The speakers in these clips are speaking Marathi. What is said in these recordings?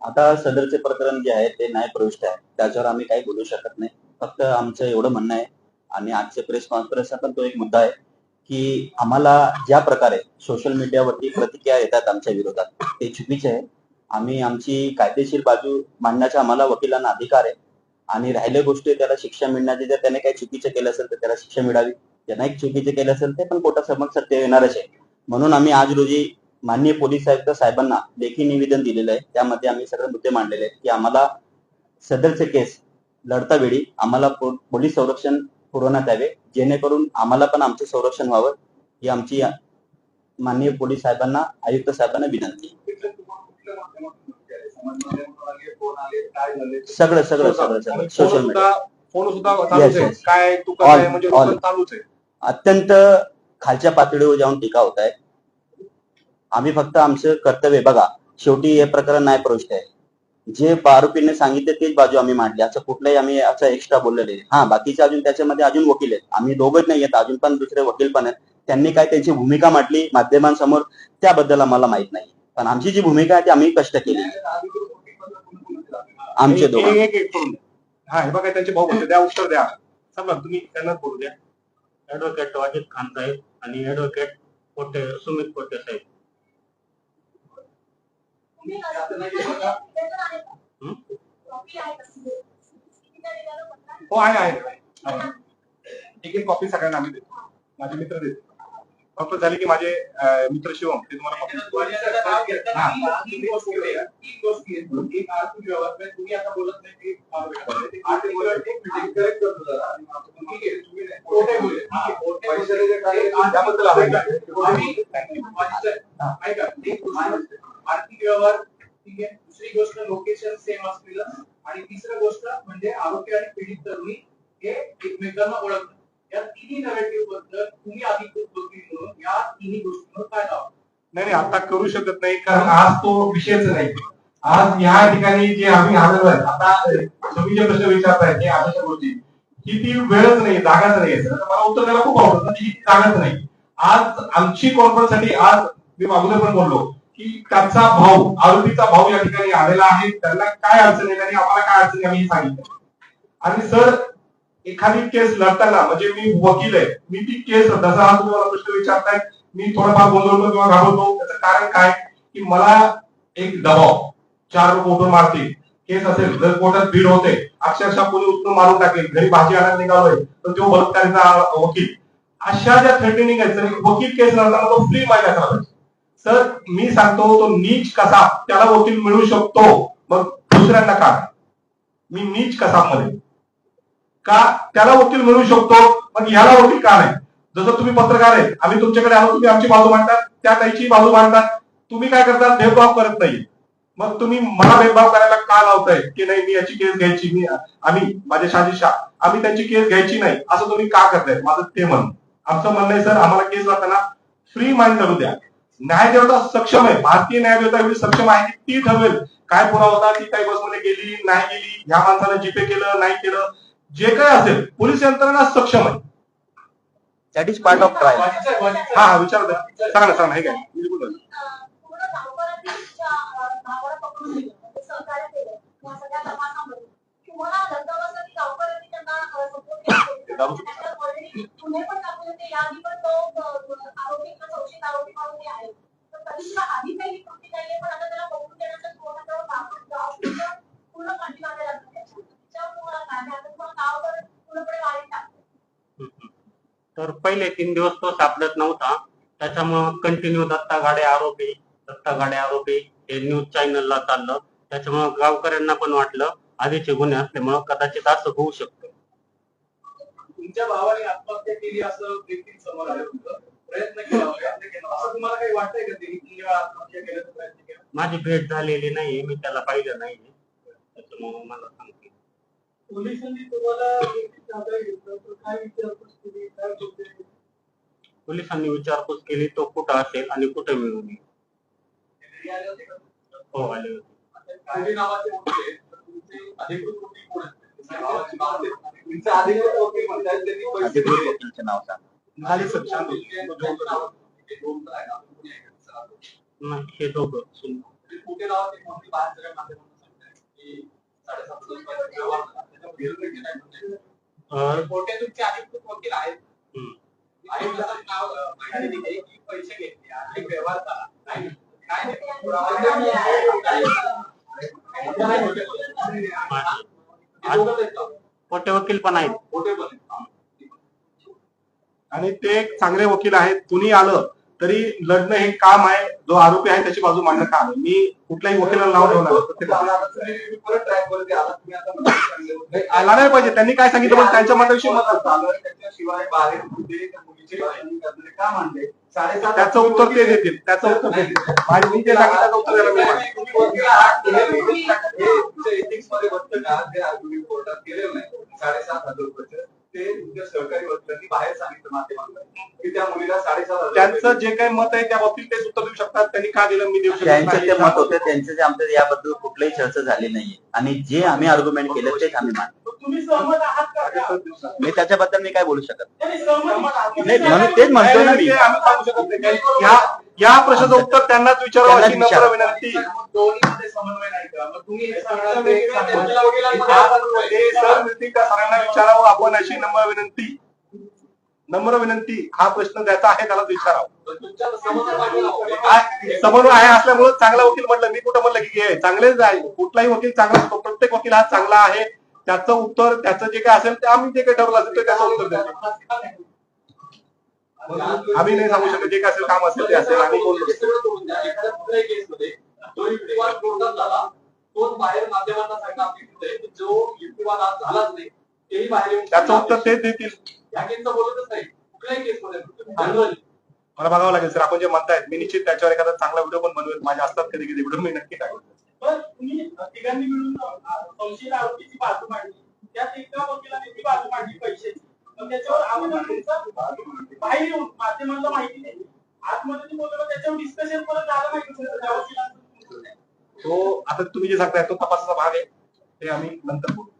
आता सदरचे प्रकरण जे आहे ते नाही प्रविष्ट आहे त्याच्यावर आम्ही काही बोलू शकत नाही. फक्त आमचं एवढं म्हणणं आहे आणि आजचे प्रेस कॉन्फरन्सचा पण तो एक मुद्दा आहे की आम्हाला ज्या प्रकारे सोशल मीडियावरती प्रतिक्रिया येतात आमच्या विरोधात ते चुकीचे आहे. आम्ही आमची कायदेशीर बाजू मांडण्याचा आम्हाला वकिलांना अधिकार आहे आणि राहिल्या गोष्टी त्याला शिक्षा मिळण्याची जर त्याने काही चुकीचं केलं असेल तर त्याला शिक्षा मिळावी. ज्यांना एक चुकीचे केलं असेल ते पण कोर्टासमोर सत्य येणारच आहे. म्हणून आम्ही आज रोजी माननीय पोलीस आयुक्त साहेबांना लेखी निवेदन दिलेलं आहे. त्यामध्ये आम्ही सगळे मुद्दे मांडलेले आहेत की आम्हाला सदरचे केस लढता वेळी आम्हाला पोलीस संरक्षण पुरवण्यात यावे. जेणेकरून आम्हाला पण आमचे संरक्षण व्हावं. ही आमची माननीय पोलीस साहेबांना आयुक्त साहेबांना विनंती सगळं सगळं सगळं सगळं. Social media. काय म्हणजे अत्यंत खालच्या पातळीवर जाऊन टीका होत आहे. आम्ही फक्त आमचं कर्तव्य बघा शेवटी हे प्रकरण नाही प्रविष्ट आहे. जे आरोपीने सांगितले तेच बाजू आम्ही मांडली. असं कुठलाही आम्ही असं एक्स्ट्रा बोललेले हा बाकीचे अजून त्याच्यामध्ये अजून वकील आहेत. आम्ही दोघंच नाही आहेत. अजून पण दुसरे वकील पण आहेत. त्यांनी काय त्यांची भूमिका मांडली? माध्यमांसमोर त्याबद्दल आम्हाला माहीत नाही. पण आमची जी भूमिका आहे ती आम्ही कष्ट केली. आमचे दोघं. हा हे बघा त्यांचे भाऊ बोलते द्या उत्तर द्या. सांगा तुम्ही त्यांनाच बोलू द्या. ऍडव्होकेट वाजिद खान साहेब आणि ऍडव्होकेट कोटे सुमित कोटे साहेब. हो आहे आहे. आहे. एक एक कॉपी सगळ्यांना आम्ही देतो. माझे मित्र देतो. फक्त झाले की माझे मित्र शिवम ते तुम्हाला आर्थिक व्यवहार ठीक आहे. दुसरी गोष्ट लोकेशन सेम असलेलं. आणि तिसरं गोष्ट म्हणजे आरोपी आणि पीडित तरुणी हे एकमेकांना ओळखतात. या तिन्ही नरेटिव्हबद्दल तुम्ही अधिकृत वकील म्हणून या तिन्ही गोष्टींवर काय लावा नाही नाही आता करू शकत नाही कारण आज तो विषयच नाही. आज या ठिकाणी जे आम्ही हजर आहे आता तुम्ही जे प्रश्न विचारताय ते आजच्या गोष्टी. ही ती वेळच नाही जागाच नाही. मला उत्तर द्यायला खूप आवडतं पण ही जागाच नाही. आज आमची कॉन्फरन्ससाठी आज मी अगोदर पण बोललो की त्याचा भाऊ आरोपीचा भाऊ या ठिकाणी आलेला आहे त्यांना काय अडचण आहे आणि आम्हाला काय अडचण आम्ही सांगितलं. आणि सर एखादी केस लढताना म्हणजे मी वकील आहे मी ती केस जसा हा तुम्हाला प्रश्न विचारताय मी थोडाफार गोंधळतो किंवा घाबरतो त्याचं कारण काय? की मला एक दबाव चार लोक उठून मारतील केस असेल जर कोर्टात भीड होते अक्षरशः कोणी उत्तर मारून टाकेल घरी भाजी आणायला निघालोय तर तो बलात्कारीचा वकील. अशा ज्या थ्रेटनिंग आहेत वकील केस लढताना तो फ्री माइंड असला पाहिजे सर मी सांगतो तो नीच कसा त्याला वकील मिळू शकतो मग दुसऱ्यांना का? मी नीच कसा मध्ये का त्याला वकील मिळू शकतो मग याला वकील का नाही? जसं तुम्ही पत्रकार आहे आम्ही तुमच्याकडे आलो तुम्ही आमची बाजू मांडतात त्या त्याची बाजू मांडतात तुम्ही काय करतात भेदभाव करत नाही. मग तुम्ही मला भेदभाव करायला का लावताय? की नाही मी याची केस घ्यायची मी आम्ही माझ्या शाजी आम्ही त्यांची केस घ्यायची नाही असं तुम्ही का करताय? माझं ते म्हण आमचं म्हणणं आहे सर आम्हाला केस जाताना फ्री माइंड करू द्या. न्यायदेवता सक्षम आहे. भारतीय न्यायदेवता एवढी सक्षम आहे की ती ठरवेल. काय पुरावा होता ती काही बसमध्ये गेली नाही गेली ह्या माणसानं जीपे केलं नाही केलं जे काय असेल पोलीस यंत्रणा सक्षम आहे. That is part of trial हा हा विचार सांगा ना सांगा ना, हे काय? बिलकुल पहिले तीन दिवस तो सापडत नव्हता. त्याच्यामुळं कंटिन्यू दत्ता गाडे आरोपी दत्ता गाडे आरोपी हे न्यूज चॅनलला चाललं. त्याच्यामुळं गावकऱ्यांना पण वाटलं आधीचे गुन्हे असल्यामुळं कदाचित असं होऊ शकतं. तुमच्या भावाने आत्महत्या केली असं देखील समोर आलं होतं. प्रयत्न केला असं तुम्हाला काही वाटतंय का त्यांनी तीन वेळा आत्महत्या केल्याचा प्रयत्न केला? माझी भेट झालेली नाहीये. मी त्याला पाहिलं नाहीये. त्याच्यामुळं मला सांगते पोलिसांनी तुम्हाला ताब्यात घेतलं तर काय विचारपूस केली काय बोलते पोलिसांनी विचारपूस केली तो कुठं असेल आणि कुठे मिळून येईल? हो आले होते. नाव सांग. हे दोघं. कुठे म्हणजे. कोर्टे तुमचे अधिकृत वकील आहेत. हम्म. आयुक्ताचं नाव अं, माहिती दिली की पैसे घेतले आणि व्यवहार झाला. नाही काय नाही. मोठे वकील पण आहेत. कोर्टे पण आहेत. आणि ते एक चांगले वकील आहेत. कुणी आलं तरी लढणं हे काम आहे जो आरोपी आहे त्याची बाजू मांडणं काम आहे. मी कुठल्याही वकिलाला नाव ठेवणार आला. नाही, पाहिजे. त्यांनी काय सांगितलं पण त्यांच्या मताविषयी त्याचं उत्तर ते देतील. त्याचं उत्तर ते देतील. मी जे सांगितलं उत्तर द्यायला मी कोर्टात केलेलं नाही साडेसात हजार रुपयाचं. ते तुमच्या सहकारी वकिलांनी बाहेर सांगितलं माध्यमांना की त्या मुलीला साडेसात हजार त्यांचं जे काही मत आहे त्या बाबतीत तेच उत्तर देऊ शकतात त्यांनी का दिलं मी देऊ शकत त्यांचे नाही. ते मत होते त्यांचे जे आमच्या याबद्दल कुठलीही चर्चा झाली नाहीये आणि जे आम्ही आर्ग्युमेंट केले तेच आम्ही मानतो तुम्ही सहमत आहात का त्या? मी त्याच्याबद्दल मी काय बोलू शकत नाही. नाही. नाही म्हणून तेच म्हणतोय ना मी ते आम्ही सांगू शकत नाही कारण या या प्रश्नाचं उत्तर त्यांनाच विचारावं अशी नम्र विचारा. विनंती. मग दोन्हीमध्ये समन्वय नाही का? मग तुम्ही हे सांगणार ते ते त्यांच्या वकिलांमध्ये ते सर मिळतील का सरांना विचारावं? आपण अशी नम्र विनंती. नम्र विनंती. हा प्रश्न ज्याचा आहे त्याला विचारावं. समन्वय आहे. असल्यामुळे चांगला वकील म्हटलं. मी कुठं म्हणलं की हे चांगलेच आहे. कुठलाही वकील चांगला असतो प्रत्येक वकील हा चांगला आहे. त्याचं उत्तर त्याचं जे काय असेल ते आम्ही जे काही ठरवलं असेल ते त्याचं उत्तर देतो. आम्ही नाही सांगू शकत. जे काय असेल काम असेल ते असेल. आम्ही बोललो सगळं सोडून द्या. एखाद्या कुठल्याही केसमध्ये जो युक्तिवाद कोर्टात झाला तो बाहेर माध्यमांना सांगणं अपेक्षित आहे की जो युक्तिवाद आज झालाच नाही तेही बाहेर येऊन त्याचं उत्तर तेच देतील. मला बघावं लागेल सर. आपण जे म्हणतायत मी निश्चित त्याच्यावर एखादा चांगला व्हिडिओ पण बनवेल. माझ्या असतात कधी कधी व्हिडिओ मी नक्की टाकेल पण तुम्ही तिघांनी मिळून संशयित आरोपीची बाजू मांडली. त्यात एका वकिलाने ती बाजू मांडली पैशाची. त्याच्यावर बाहेर येऊन माध्यमांना माहिती नाही आतमध्ये बोललो त्याच्यावर डिस्कशन परत झालं नाही? तो आता तुम्ही जे सांगताय तो तपासाचा भाग आहे. ते आम्ही नंतर बोलू.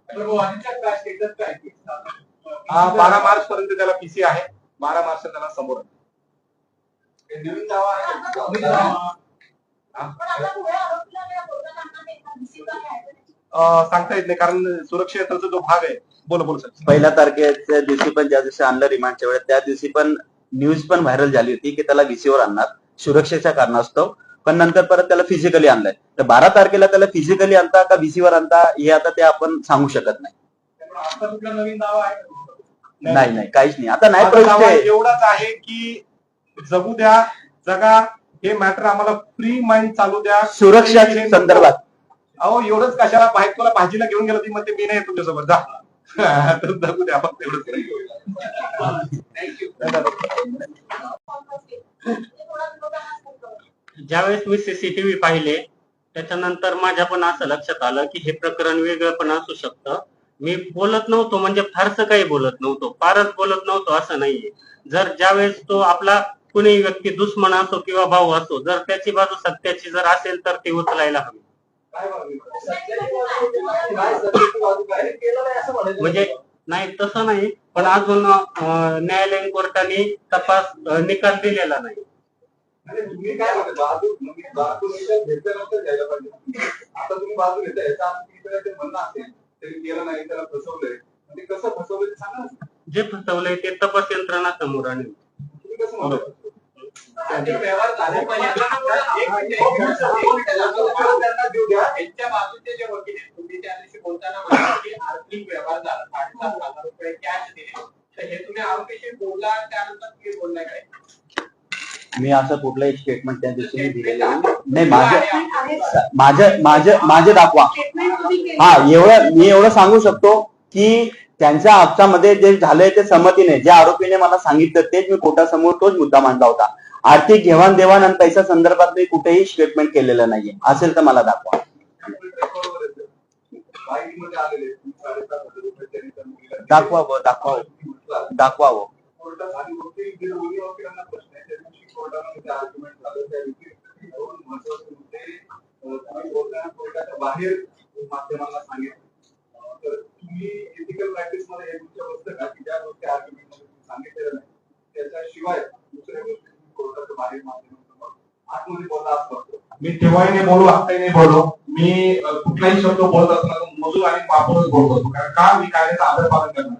हा बारा मार्च पर्यंत त्याला पीसी आहे. बारा मार्च त्याला समोर आहे. हे नवीन दावा आहे. सांगता येत नाही. कारण सुरक्षा यंत्राचा जो भाग आहे बोला बोला सर. पहिल्या तारखेच्या दिवशी पण ज्या दिवशी आणलं रिमांडच्या वेळेस त्या दिवशी पण न्यूज पण व्हायरल झाली होती की त्याला VC वर आणणार सुरक्षेच्या कारणास्तव. पण नंतर परत त्याला फिजिकली आणलंय. तर बारा तारखेला त्याला फिजिकली आणता का VC वर आणता हे आता ते आपण सांगू शकत नाही? नाही नाही काहीच नाही. आता नाही आहे. एवढाच आहे की जगू द्या जगा हे मॅटर आम्हाला फ्री माइंड चालू द्या. सुरक्षा संदर्भात. अहो एवढंच कशाला पाहिजे तुला भाजीला घेऊन गेलं ती म्हणते मी नाही येत तुमच्यासोबत जा. तर जगू द्या फक्त एवढंच ज्यावेळेस मी सीसीटीव्ही पाहिले त्याच्यानंतर माझ्या पण असं लक्षात आलं की हे प्रकरण वेगळं पण असू शकतं. मी बोलत नव्हतो म्हणजे फारसं काही बोलत नव्हतो. फारच बोलत नव्हतो असं नाहीये. जर ज्यावेळेस तो आपला कुणी व्यक्ती दुश्मन असो किंवा भाऊ असो जर त्याची बाजू सत्याची जर असेल तर ती उचलायला हवी. हे. म्हणजे नाही तसं नाही. पण अजून न्यायालयीन कोर्टाने तपास निकाल दिलेला नाही. तुम्ही काय म्हणता? बाजू म्हणजे आता तुम्ही बाजू घेताय म्हणणं असेल तरी केलं नाही त्याला फसवलंय. म्हणजे कसं फसवलंय सांगा. जे फसवलंय ते तपास यंत्रणा समोर आणली. तुम्ही कसं म्हणता? त्यांच्या बाजूचे जे वकील आहेत, तुम्ही त्या दिवशी बोलताना की आर्थिक व्यवहार झाला साडेसात हजार रुपये कॅश दिले तर हे तुम्ही आरोपीशी बोलला त्यानंतर तुम्ही काय मी असं कुठलंही स्टेटमेंट त्या दिवशी दिलेलं नाही. माझं माझं माझं दाखवा. हा एवढं मी एवढं सांगू शकतो की त्यांच्या हप्त्यामध्ये जे झालंय ते संमतीने ज्या आरोपीने मला सांगितलं तेच मी कोर्टासमोर तोच मुद्दा मांडला होता. आर्थिक घेवाण देवाण आणि पैसा संदर्भात मी कुठेही स्टेटमेंट केलेलं नाहीये. असेल तर मला दाखवा. साडेसात हजार रुपये त्या दाखवावं दाखवावं. दाखवावं. प्रश्न त्या दिवशी कोर्टामध्ये आर्ग्युमेंट त्या दिवशी कोर्टाच्या बाहेर माध्यमांना सांगितलं तर तुम्ही एथिकल प्रॅक्टिसमध्ये हे तुमच्या ज्या गोष्टी आर्ग्युमेंट सांगितलेल्या नाही त्याच्याशिवाय दुसऱ्या गोष्टी कोर्टाच्या बाहेर माध्यमांसमोर आतमध्ये बोलला त्रास पडतो मी तेव्हाही नाही बोलू आत्ताही नाही बोलू. मी कुठलाही शब्द बोलत असताना मजूर आणि वापरूनच बोलत. असतो कारण का मी कायद्याचा आदर पालन करणार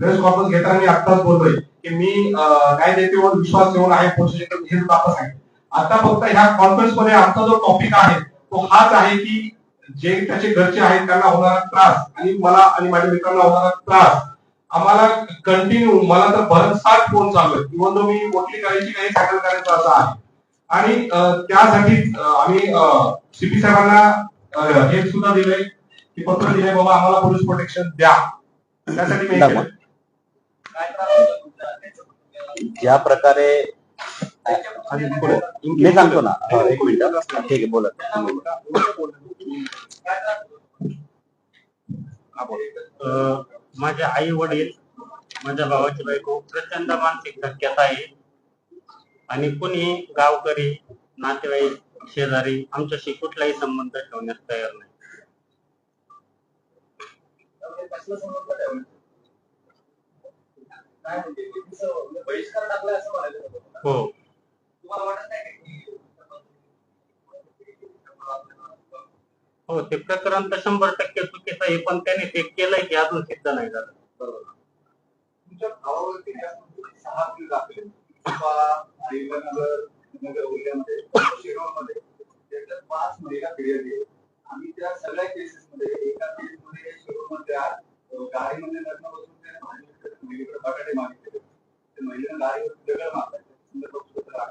प्रेस कॉन्फरन्स घेताना मी आत्ताच बोलतोय की मी अ, न्यायदेतेवर विश्वास ठेवून आहे पोलीस स्टेशन हे सुद्धा आता सांगितलं. आता फक्त ह्या कॉन्फरन्समध्ये आमचा जो टॉपिक आहे तो हाच आहे की जे त्याचे घरचे आहेत त्यांना होणारा त्रास आणि मला आणि माझ्या मित्रांना होणारा त्रास. आम्हाला कंटिन्यू मला तर भरमसाठ फोन चालू आहे. इव्हन तो मी मोठी करायची काही हँडल करायचं असं आहे. आणि त्यासाठी आम्ही सीपी साहेबांना हे सुद्धा दिलंय की पत्र दिलंय बाबा आम्हाला पोलीस प्रोटेक्शन द्या. त्यासाठी मी? ज्या प्रकारे. मी सांगतो ना. एक मिनिट. ठीक आहे बोला. माझे आई वडील माझ्या भावाची बायको प्रचंड मानसिक धक्क्यात आहे. आणि कुणी गावकरी नातेवाईक शेजारी आमच्याशी कुठलाही संबंध ठेवण्यास तयार नाही. हो कसलं समजलं त्यावेळेस? काय म्हणजे तिचं म्हणजे बहिष्कार टाकलाय असं म्हणायचं होतं तुम्हाला. हो तुम्हाला वाटत नाही का की हो ते प्रकरण तर शंभर टक्के चुकीचं आहे पण त्याने ते केलंय की अजून सिद्ध नाही झालं तुमच्या भावावरती यापूर्वी सहा गुन्हे दाखल आहेत. किंवा नगर नगर उल्ह्यामध्ये शिरोळमध्ये. त्याच्यात पाच महिला फिर्यादी आहेत. त्या सगळ्या केसेस मध्ये एका केस मध्ये शिरोळमधल्या अं, गाडीमध्ये लग्न बसून त्याने भांडण केलं, बटाटे मागितले ते महिलेनं गाडीवर दगड मारला. संदर्भात सुद्धा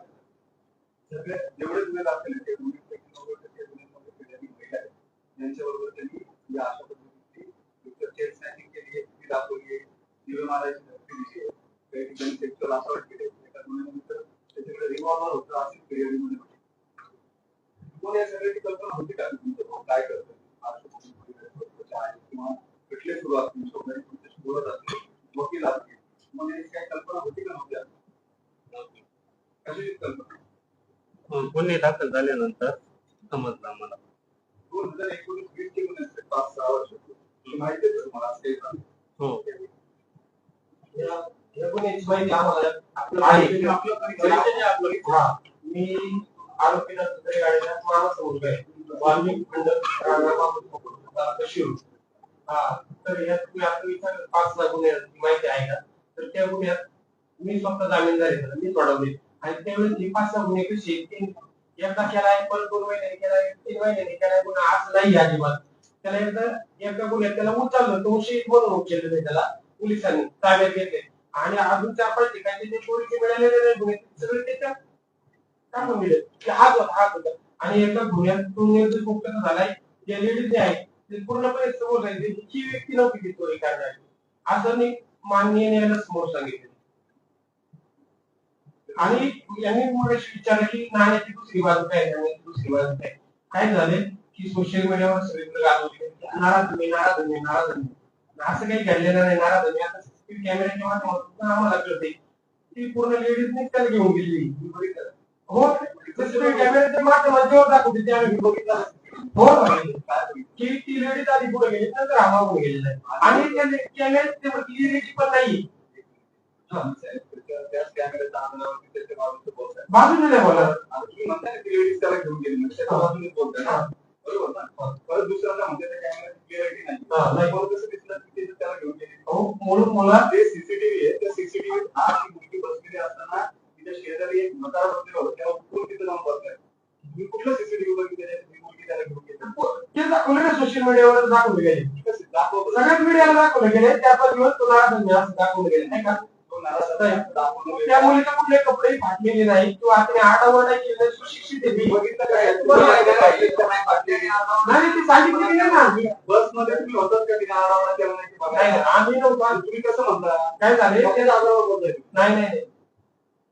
सगळे जेवढे गुन्हे दाखल आहेत ते गुन्ह्यांपैकी आहेत त्यांच्याबरोबर त्यांनी या अशा पद्धतीची स्नॅचिंग केली आहे दाखवली आहे दिवे मारायची दिली आहे काही ठिकाणी एका त्याच्याकडे रिव्हॉल्वर होतं अशी तुम्हाला या सगळ्याची कल्पना होती का तुमचं काय झाल्यानंतर समजलं आम्हाला दोन हजार एकोणीस वीस चे गुन्हे असते पाच सहा वर्ष माहिती आहे तुम्हाला असं काही झालं? हो माहिती आम्हाला आपलं आपलं हा. मी आरोपीला गाडीला मुलगा आहे वाल्मिक खंड राणा शिव हा. तर यात तुम्ही आता विचार पाच सहा गुन्ह्याची माहिती आहे का? तर त्या गुन्ह्यात मी स्वतः जामीनदार आहे. मी सोडवले आणि त्यावेळेस ही पाच सहा गुन्हे कशी तीन एकदा केलाय परत दोन महिन्याने केलाय तीन महिन्याने केलाय पुन्हा आज नाही अजिबात. त्याला एकदा एकदा गुन्ह्यात त्याला उचललं तो शहीद म्हणून उचलले नाही त्याला पोलिसांनी ताब्यात घेतले आणि अजून चार पाच ठिकाणी ते चोरीचे मिळालेले नाही गुन्हे. सगळे त्याच्या टाकून दिले. की हात होता हात होता. आणि एका गुन्ह्यातून निर्दोष मुक्त झालाय. जे लेडीज जे आहे ते पूर्णपणे समोर सांगितले ही व्यक्ती नव्हती ती चोरी करणारी. असं मी माननीय न्यायालयाला समोर सांगितले आणि यांनी मगाशी विचारलं की नाण्याची दुसरी बाजू काय आहे, नाण्याची दुसरी बाजू काय? आहे. काय झाले? की सोशल मीडियावर सगळीकडे गाजवले नाराज तुम्ही नाराज तुम्ही नाराज तुम्ही असं काही घडलेलं नाही नाराज तुम्ही आता सीसीटीव्ही कॅमेऱ्याच्या माध्यमातून आम्हाला कळते ती पूर्ण लेडीजने त्याला घेऊन गेली. हो सीसीटीव्ही कॅमेऱ्याच्या माध्यमात जेव्हा दाखवते ते बघितलं. हो की ती लेडीज आधी पुढे गेली नंतर आम्हाला गेलेलं आहे. आणि त्या कॅमेऱ्यात क्लिअरिटी पण नाही. त्याच बोलताय बाजूने नाही बोलत घेऊन गेली परत म्हणते घेऊन म्हणून मला ते सीसीटीव्ही आहे त्या सीसीटीव्ही आज ती मुलगी बसलेली असताना तिच्या शेजारी एक मतार बसलेला होता तिथं जाऊन बसलाय कुठलं सीसीटीव्ही बघितलं ही मुलगी त्याला घेऊन गेली ते दाखवले ना सोशल मीडियावर दाखवले गेले कसं सगळ्याच मीडियाला दाखवले गेले त्या दिवस तो दाखवले गेले नाही का तो नाराज होता, दाखवलं त्या मुलीला कुठले कपडे फाटलेले नाही किंवा तिने आडावडा केलं सुशिक्षित आहे ती. करायचं? नाही. नाही ती सांगितलेली नाही ना बसमध्ये तुम्ही होतात का तिने केला नाही ते नाही नाही? आम्ही नव्हतो. तुम्ही कसं म्हणता? काय झाले? ते आधारावर बोलताय. नाही नाही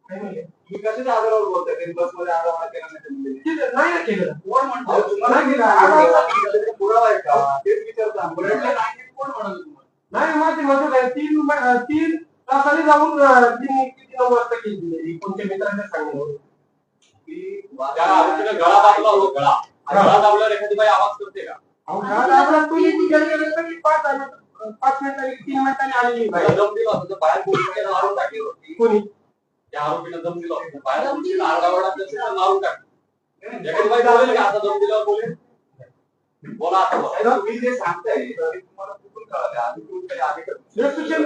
नाही. तुम्ही कशाच्या आधारावर बोलताय? त्यांनी बसमध्ये आरडाओरडा केला नाही ते मुलीने? केलं, नाही ना केलं. कोण म्हणतो? तुम्हाला नाही केलं. पुरावा आहे का? तेच विचारता नाही कोण म्हणाल तुम्हाला? नाही माझी मदत आहे तीन म- तीन तासाने जाऊन तीन किती नऊ वाजता केली कोणत्या मित्राच्या सांगितलं गळा दाबला हो गळा. गळा दाबल्यावर एखादी बाई आवाज करते का? अहो, तुम्ही गेले तरी पाच मिनिट- पाच मिनिटांनी तीन मिनिटांनी आलेली बाई. त्याला दम दिला होता बाहेर पोलिसांनी मारून टाकली होती. कोणी? त्या आरोपीने दम दिला होता. बाहेर पोलिसांनी आरडाओरडा केला, मारून टाकली. एखादी बाई बोलेल का? आता दोन दिल्यावर बोलेल? बोला आता. तुम्ही जे सांगताय तुम्हाला सोशल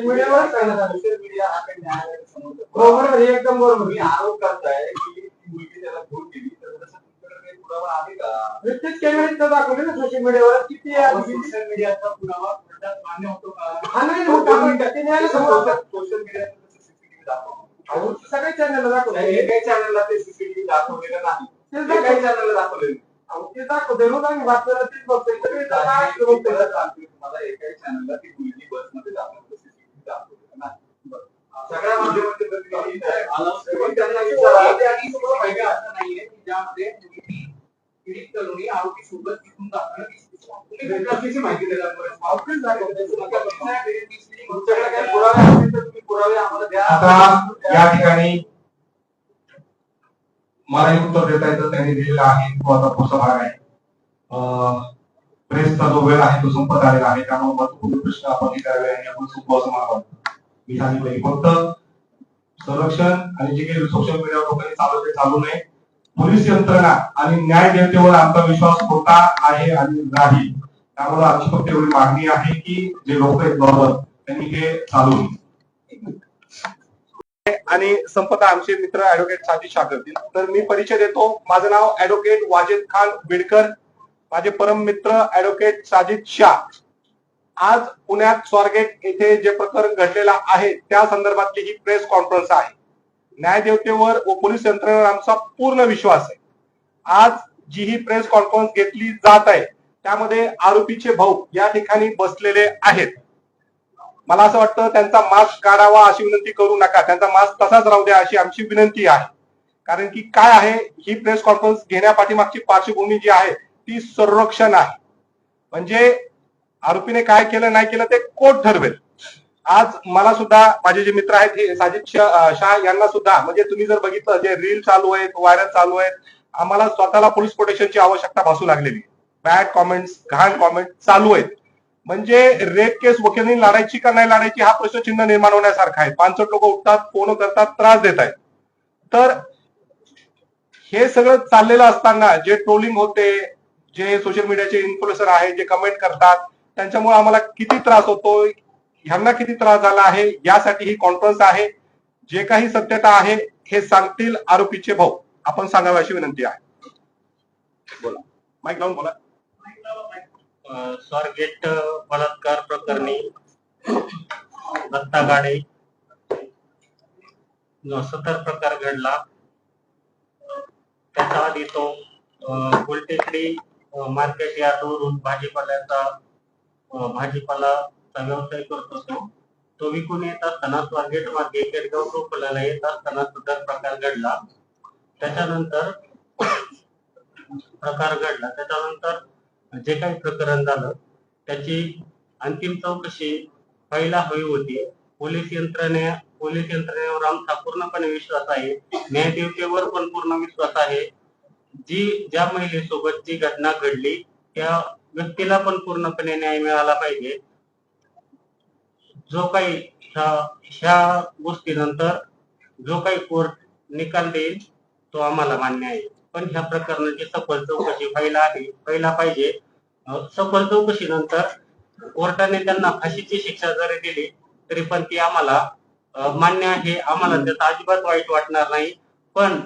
मीडियावर सोशल मीडिया हा काही न्यायालयाचा बरोबर एकदम बरोबर आरोप करताय की मुलगी त्याला फोन तर तसं तुमच्याकडे काही पुरावा आहे का दाखवले ना सोशल मीडियावर किती आहे सोशल मीडियाचा पुरावा कोर्टात मान्य होतो का हा नाही. होत आपण ते न्यायालयासमोर सोशल मीडियावर सीसीटीव्ही दाखवा सगळ्या चॅनलला दाखवले हे काही चॅनलला ते सीसीटीव्ही दाखवलेलं नाही. ते काही चॅनलला दाखवलेलं आमची अहो, ते दाखवते रोज आम्ही बातम्याला तेच बघतोय सगळे जण आहे, मी बघतोय. तुम्हाला एका चॅनलला ती मुलगी बसमध्ये दाखवलं सीसीटीव्ही सगळ्या माध्यमांचे प्रतिनिधी त्यांना आणि माहिती असं नाहीये की ज्यामध्ये मुलगी पीडित तरुणी आरोपी सोबत तिथून दाखल तुम्ही कुठल्या माहिती काही पुरावे असतील तर तुम्ही पुरावे आम्हाला द्या या ठिकाणी मलाही उत्तर देता येतं त्यांनी दिलेलं आहे तो आता पुढचा भाग आहे. प्रेसचा जो वेळ आहे तो संपत आलेला आहे. त्यामुळे महत्त्वपूर्ण प्रश्न आपण हे करावे आणि आपण सोपं असं मला वाटतं. मी सांगितलं फक्त संरक्षण आणि जे काही सोशल मीडियावर लोकांनी चालू ते चालू नये. पोलीस यंत्रणा आणि न्याय जनतेवर आमचा विश्वास होता आहे आणि राहील त्यामुळे आमची फक्त एवढी मागणी आहे की जे लोक आहेत बरोबर त्यांनी हे चालू नये. आणि संपता आमचे मित्र ऍडव्होकेट साजी शाह करतील तर मी परिचय देतो. माझं नाव ऍडव्होकेट वाजिद खान बिडकर माझे परम मित्र ऍडव्होकेट साजिद शाह. आज पुण्यात स्वारगेट येथे जे प्रकरण घडलेलं आहे त्या संदर्भातली ही प्रेस कॉन्फरन्स आहे. न्यायदेवतेवर व पोलीस यंत्रणेवर आमचा पूर्ण विश्वास आहे. आज जी ही प्रेस कॉन्फरन्स घेतली जात आहे त्यामध्ये आरोपीचे भाऊ या ठिकाणी बसलेले आहेत. मला असं वाटतं त्यांचा मास्क काढावा अशी विनंती करू नका. त्यांचा मास्क तसाच राहू द्या अशी आमची विनंती आहे. कारण की काय आहे ही प्रेस कॉन्फरन्स घेण्यापाठीमागची पार्श्वभूमी जी आहे ती संरक्षण आहे. म्हणजे आरोपीने काय केलं नाही केलं ते कोर्ट ठरवेल. आज मला सुद्धा माझे जे मित्र आहेत हे साजिद शाह यांना सुद्धा म्हणजे तुम्ही जर बघितलं जे रील चालू आहेत व्हायरल चालू आहेत आम्हाला स्वतःला पोलीस प्रोटेक्शनची आवश्यकता भासू लागलेली. बॅड कॉमेंट्स घाण कॉमेंट चालू आहेत. म्हणजे रेप केस वकिलांनी लढायची का नाही लढायची हा प्रश्नचिन्ह निर्माण होण्यासारखा आहे. पानसट लोक उठतात फोन करतात त्रास देत आहेत. तर हे सगळं चाललेलं असताना जे ट्रोलिंग होते जे सोशल मीडियाचे इन्फ्लुएन्सर आहे जे कमेंट करतात त्यांच्यामुळे आम्हाला किती त्रास होतोय ह्यांना किती त्रास झाला आहे यासाठी ही कॉन्फरन्स आहे. जे काही सत्यता आहे हे सांगतील आरोपीचे भाऊ. आपण सांगावे अशी विनंती आहे. बोला. माईक लावून बोला. स्वारगेट बलात्कार प्रकरणी दत्ता गाडे जो सतर प्रकार घडला त्याच्या आधी तो गुलटेकडी मार्केट यार्डवरून भाजीपाल्याचा भाजीपालाचा व्यवसाय करत होतो. तो विकून येत असताना स्वारगेट मार्गे केडगाव टोपल्याला येत असताना सदर प्रकार घडला. त्याच्यानंतर प्रकार घडला. त्याच्यानंतर जे काही प्रकरण झालं त्याची अंतिम चौकशी व्हायला हवी होती. पोलीस यंत्रणे पोलीस यंत्रणेवर आमचा पूर्णपणे विश्वास आहे. न्यायदेवतेवर पण पूर्ण विश्वास आहे. जी ज्या महिलेसोबत जी घटना घडली त्या व्यक्तीला पण पूर्णपणे न्याय मिळाला पाहिजे. जो काही ह्या ह्या गोष्टीनंतर जो काही कोर्ट निकाल देईल तो आम्हाला मान्य आहे. पण ह्या प्रकरणाची सखोल चौकशी व्हायला हवी व्हायला पाहिजे. सखोल चौकशीनंतर कोर्टाने त्यांना फाशीची शिक्षा जरी दिली तरी पण ती आम्हाला मान्य आहे. आम्हाला त्याचा अजिबात वाईट वाटणार नाही. पण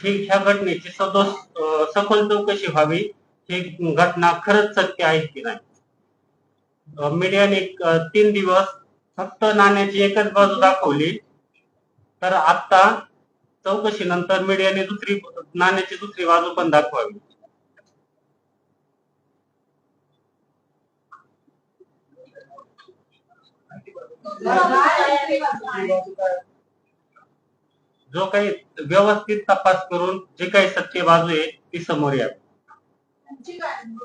ही ह्या घटनेची सदोष सखोल चौकशी व्हावी ही घटना खरंच सत्य आहे की नाही? मीडियाने तीन दिवस फक्त नाण्याची एकच बाजू दाखवली. तर आता चौकशीनंतर मीडियाने दुसरी नाण्याची दुसरी बाजू पण दाखवावी. जो काही व्यवस्थित तपास करून जे काही सत्य बाजू आहे ती समोर या.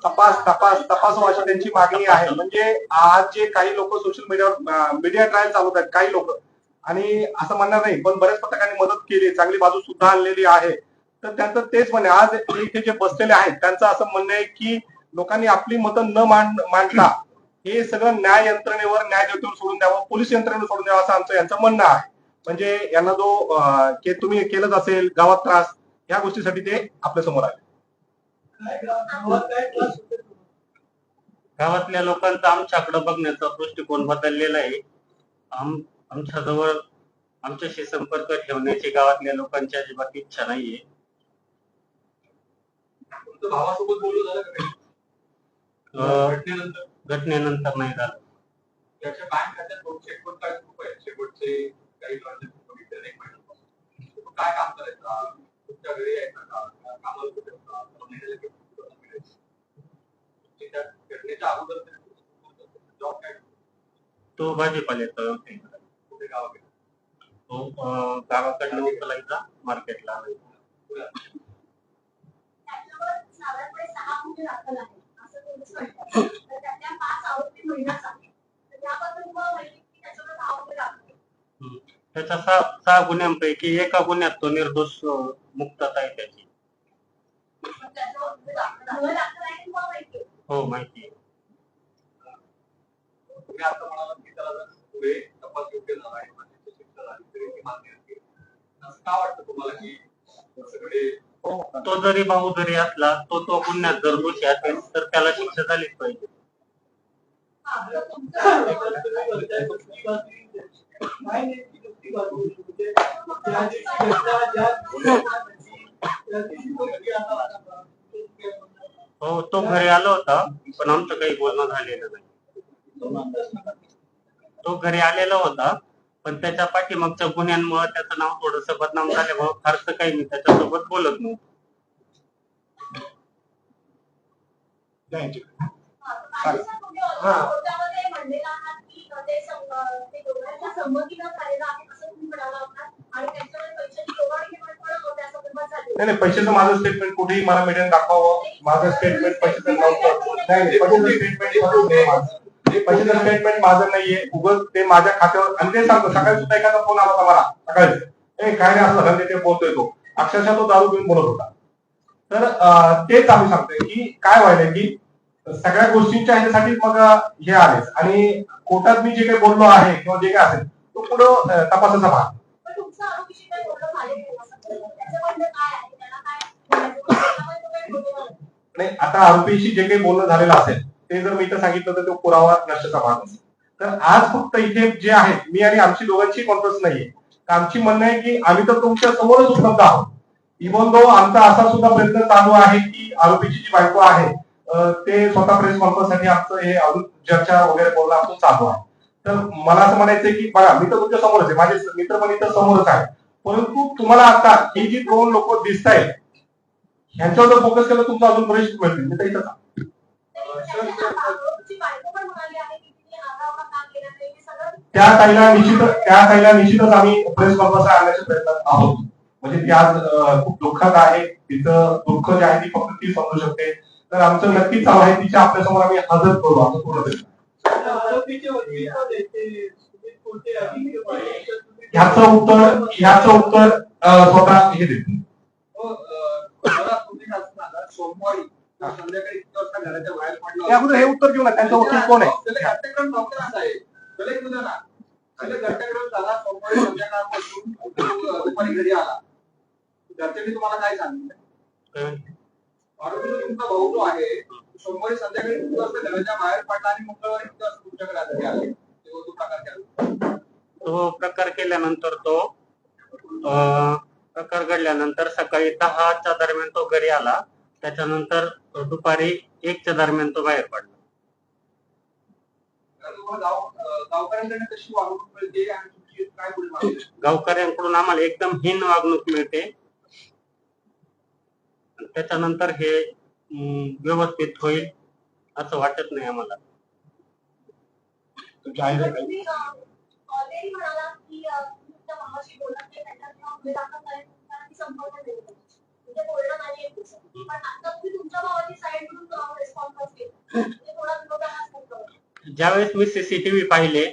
तपास तपास तपास अशी त्यांची मागणी आहे. म्हणजे आज जे काही लोक सोशल मीडियावर मीडिया ट्रायल चालवत आहेत काही लोक. आणि असं म्हणणार नाही पण बऱ्याच पथकांनी मदत केली चांगली बाजू सुद्धा आणलेली आहे. तर त्यांचं तेच म्हणे आज इथे जे बसलेले आहेत त्यांचं असं म्हणणं आहे की लोकांनी आपली मतं न मांड मांडता हे सगळं न्याय यंत्रणेवर न्याय देवतेवर सोडून द्यावं पोलीस यंत्रणेवर सोडून द्यावं असं आमचं यांचं म्हणणं आहे. म्हणजे यांना जो के तुम्ही केलंच असेल गावात त्रास या गोष्टीसाठी ते आपल्यासमोर आहे गावातल्या लोकांचा आमच्याकडे बघण्याचा दृष्टिकोन बदललेला आहे. आम आमच्याजवळ आमच्याशी संपर्क ठेवण्याची गावातल्या लोकांची अजिबात इच्छा नाहीये. भावासोबत बोलू झालं घटनेनंतर नाही झालं. त्याच्या बँक खात्यात रुपये शेवटचे काही ट्रान्झॅक्शन बघितले नाही पाहिजे तो काय काम करायचा? तुमच्या घरी यायचा का? का कामाला कुठे होता? त्याला महिन्याला किती पगार मिळायचा? त्या घटनेच्या अगोदर जॉब काय? तो भाजीपाल्याचा. कुठे गावाकडे? तो गावाकडनं उचलायचा मार्केटला. आणायचा त्याच्यावर साधारणपणे सहा गुन्हे दाखल आहेत असं पोलीस म्हणतात तर त्यातल्या पाच आरोपी महिलाच आहेत तर याबद्दल तुम्हाला माहिती की त्याच्यावर दहा गुन्हे दाखल आहेत. त्याच्या सहा गुन्ह्यांपैकी एका गुन्ह्यात तो निर्दोष मुक्तता आहे त्याची. हो माहिती तो जरी भाऊ जरी असला तो तो गुन्ह्यात जर दोषी असेल तर त्याला शिक्षा झालीच पाहिजे. हा, तो घरी आला होता पण आमचं काही बोलणं झालेलं नाही. तो घरी आलेला होता पण त्याच्या पाठीमागच्या गुन्ह्यांमुळे त्याचं नाव थोडस बदनाम झाल्यामुळे फारसं काही मी त्याच्यासोबत बोलत नव्हतो. नाही नाही पैशाचं माझं स्टेटमेंट कुठेही मला मीडियाने दाखवावं. माझं स्टेटमेंट पैशाचं नव्हतं. नाही पैशाचं स्टेटमेंट माझं नाहीये. उगच ते माझ्या खात्यावर आणि ते सांगतो सकाळी सुद्धा एखादा फोन आला होता मला. सकाळी. ए काय नाही असं झालं ते बोलतोय तो. अक्षरशः तो दारू पिऊन बोलत होता. तर तेच आम्ही सांगतोय की काय व्हायलंय की सगळ्या गोष्टींच्या ह्याच्यासाठी मग हे आलेच. आणि कोर्टात मी जे काही बोललो आहे किंवा जे काय असेल तो पुढं तपासाचा भाग. नाही आता आरोपीशी जे काही बोलणं झालेलं असेल ते जर मी इथं सांगितलं तर तो पुरावा नष्टाचा भाग असेल तर आज फक्त इथे जे आहे मी आणि आमची दोघांची कॉन्फरन्स नाहीये. आमची म्हणणं आहे की आम्ही तर तुमच्या समोरच उपलब्ध आहोत. इव्हन दो आमचा असा सुद्धा प्रयत्न चालू आहे की आरोपीची जी बायको आहे ते स्वतः प्रेस कॉन्फरन्ससाठी आमचं हे अजून चर्चा वगैरे बोलणं आमचं चालू आहे. तर मला असं म्हणायचं की बघा मी तर तुमच्या समोरच आहे. माझे मित्र पण इथं समोरच आहे परंतु तुम्हाला आता ही जी दोन लोक दिसत आहेत ह्यांच्यावर जर फोकस केलं तुमचं अजून बरेच मिळतील. मी तर इथं का त्या ताईला निश्चित त्या ताईला निश्चितच आम्ही प्रेस कॉन्फरन्स आणण्याच्या प्रयत्नात आहोत. म्हणजे ती आज खूप दुःखात आहे. तिचं दुःख जे आहे ती फक्त ती समजू शकते. तर आमचं नक्कीच चालू आहे. तिच्या आपल्यासमोर आम्ही हजर करू. आमचं पूर्ण. ह्याचं उत्तर ह्याचं उत्तर स्वतः हे सांगा, सोमवारी संध्याकाळी घराच्या बाहेर पडला हे उत्तर घेऊ ना. त्यांचा वकील कोण आहे? सोमवारी घरी आला घरच्यांनी तुम्हाला काय सांगितलं तुमचा भाऊ जो आहे सोमवारी संध्याकाळी किती वाजता घराच्या बाहेर पडला आणि मंगळवारी किती वाजता तुमच्याकडे आले तो प्रकार केला. तो प्रकार केल्यानंतर तो प्रकार घडल्यानंतर सकाळी दहाच्या दरम्यान तो घरी आला. त्याच्यानंतर दुपारी एकच्या दरम्यान तो बाहेर पडला? गावकऱ्यांकडून आम्हाला एकदम हीन वागणूक मिळते. त्याच्यानंतर हे व्यवस्थित होईल असं वाटत नाही आम्हाला. तुमच्या आईला तर काही- तुम्ही ऑलरेडी म्हणाला की अं, तुम्ही तुमच्या भावाशी बोलत नाही त्यांच्या किंवा गुन्हे दाखल करायचे कारण ती संपर्क नाही. होत. म्हणजे ज्यावेळेस मी सीसीटीव्ही पाहिले